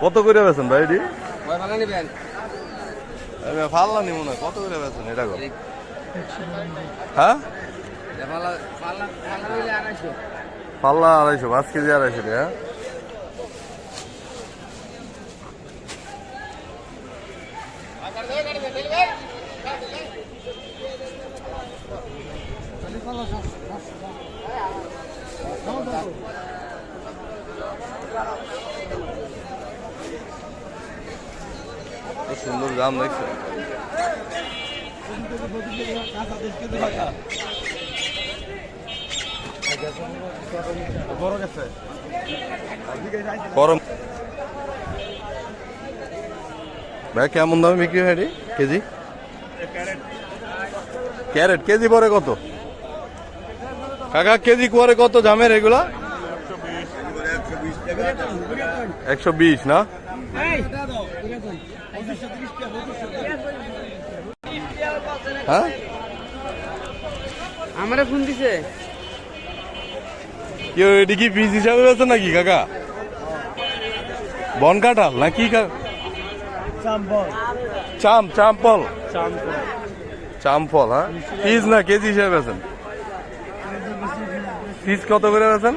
কত করে বেছেন ভাই এটি? ফাল্লা নি মনে কত করে বেছেন এটা কর হ্যাঁ? পাল্লা আড়াইশো। পাঁচ কেজি আড়াইশো হ্যাঁ? সুন্দর দাম ভাই, কেমন দামে বিক্রি হয় কেজি? ক্যারেট, কেজি পরে কত? কাকা, কেজি পরে কত জামের এগুলা? একশো বিশ, না? হ্যাঁ? আমারে ফোন দিছে। কেউ এটি কি পিস হিসাবে আছে নাকি কাকা? বন কাঁঠাল না কি কা- চাম চাম্পল চাম্পল হ্যাঁ? পিস না কেজি হিসাবে আছেন? পিস কত করে আছেন?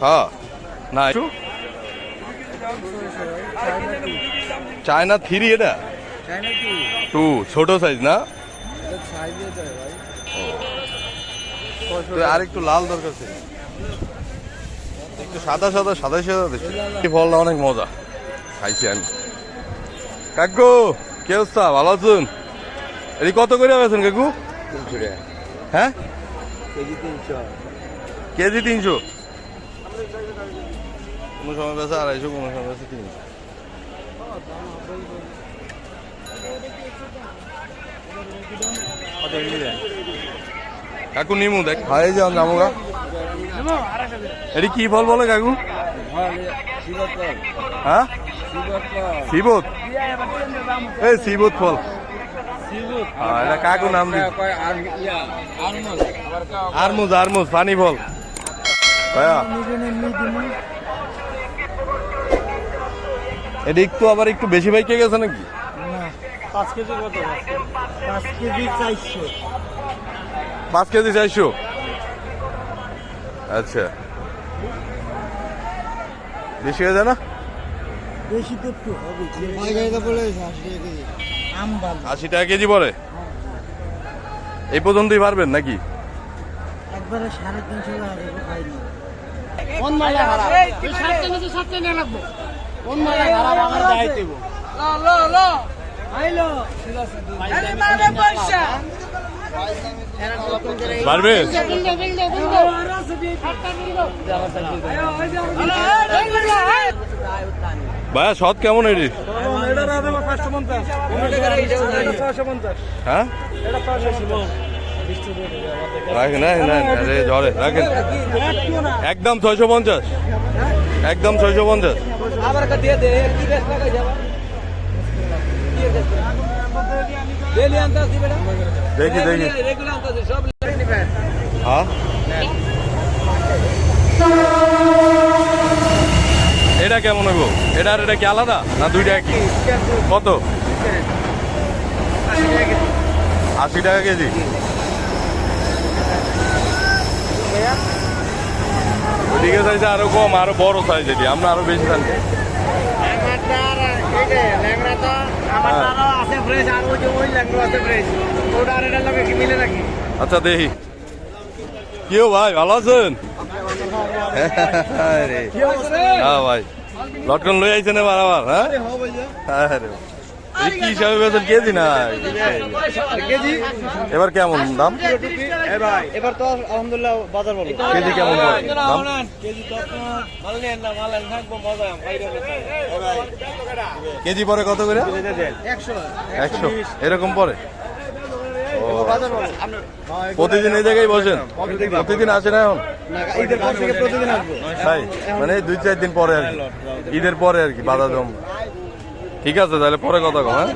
হ্যাঁ না একটু। চায়না থ্রি এটা? টু। ছোট সাইজ না? আর একটু লাল দরকার ছিল। একটু সাদা সাদা সাদা সাদা দেখছি এই ফলটা অনেক মজা। খাইছি আমি। কাকু কে অবস্থা? ভালো আছেন? এটি কত করে আছেন কাকু? হ্যাঁ? কেজি তিনশো। কেজি তিনশো। কোনো সময় বেচা আড়াইশো কোনো সময় বেচা তিনশো কাকু নিমু দেখ। খাই যাও জামুগা। এটি কি ফল বলে কাকু? হ্যাঁ? শিবত। এই শিবত ফল। এটা কাকু নাম দি আরমুজ আরমুজ পানি ফল। ভাইয়া। এদিক তো আবার একটু বেশি বাইকে গেছে নাকি? পাঁচ কেজি কত? পাঁচ কেজি চারশো। পাঁচ কেজি চারশো? আচ্ছা। বেশি হয়ে যায় না? বেশি তো একটু হবে। আশি টাকা কেজি। আম ভালো আশি টাকা কেজি পরে এই পর্যন্তই পারবেন নাকি? একবারে সাড়ে তিনশো কোন মালা খারাপ এই সাতটা নিচে সাতটা নিয়ে লাগবো। কোন মালা খারাপ আমার দেব। ল ল ল আইলো। আরে মারে পয়সা। ভাইয়া সৎ কেমন এটি? হ্যাঁ? রাখেন রাখেন রাখেন। একদম ছয়শো পঞ্চাশ। একদম ছয়শো পঞ্চাশ। দেখি দেখি। হ্যাঁ? এটা কেমন হইব? এটার এটা কি আলাদা না দুইটা কি কত? আশি টাকা কেজি। চাইছে আরও কম আরও বড় সাইজ এটি আমরা আরও বেশি জানি আছে ফ্রেশ আর ওই যে ওই ল্যাংড়ো আছে ফ্রেশ ওটা আর এটার লগে কি মিলে নাকি? আচ্ছা দেখি। কেউ ভাই ভালো আছেন? আরে। হ্যাঁ ভাই। লটকন লই আইছেন এবার আবার হ্যাঁ? আরে কি হিসাবে বেতন কেজি না এবার কেমন দাম? এবার তো আলহামদুলিল্লাহ বাজার বলো কেজি কেমন কেজি তো মাল নেন না মাল থাকব মজা কেজি পরে কত করে? একশো একশো। এরকম পরে? প্রতিদিন এই জায়গায় বসেন? প্রতিদিন আসে না এখন? তাই? মানে এই দুই চার দিন পরে আর কি। ঈদের পরে আর কি বাধা জম ঠিক আছে তাহলে পরে কথা কম হ্যাঁ?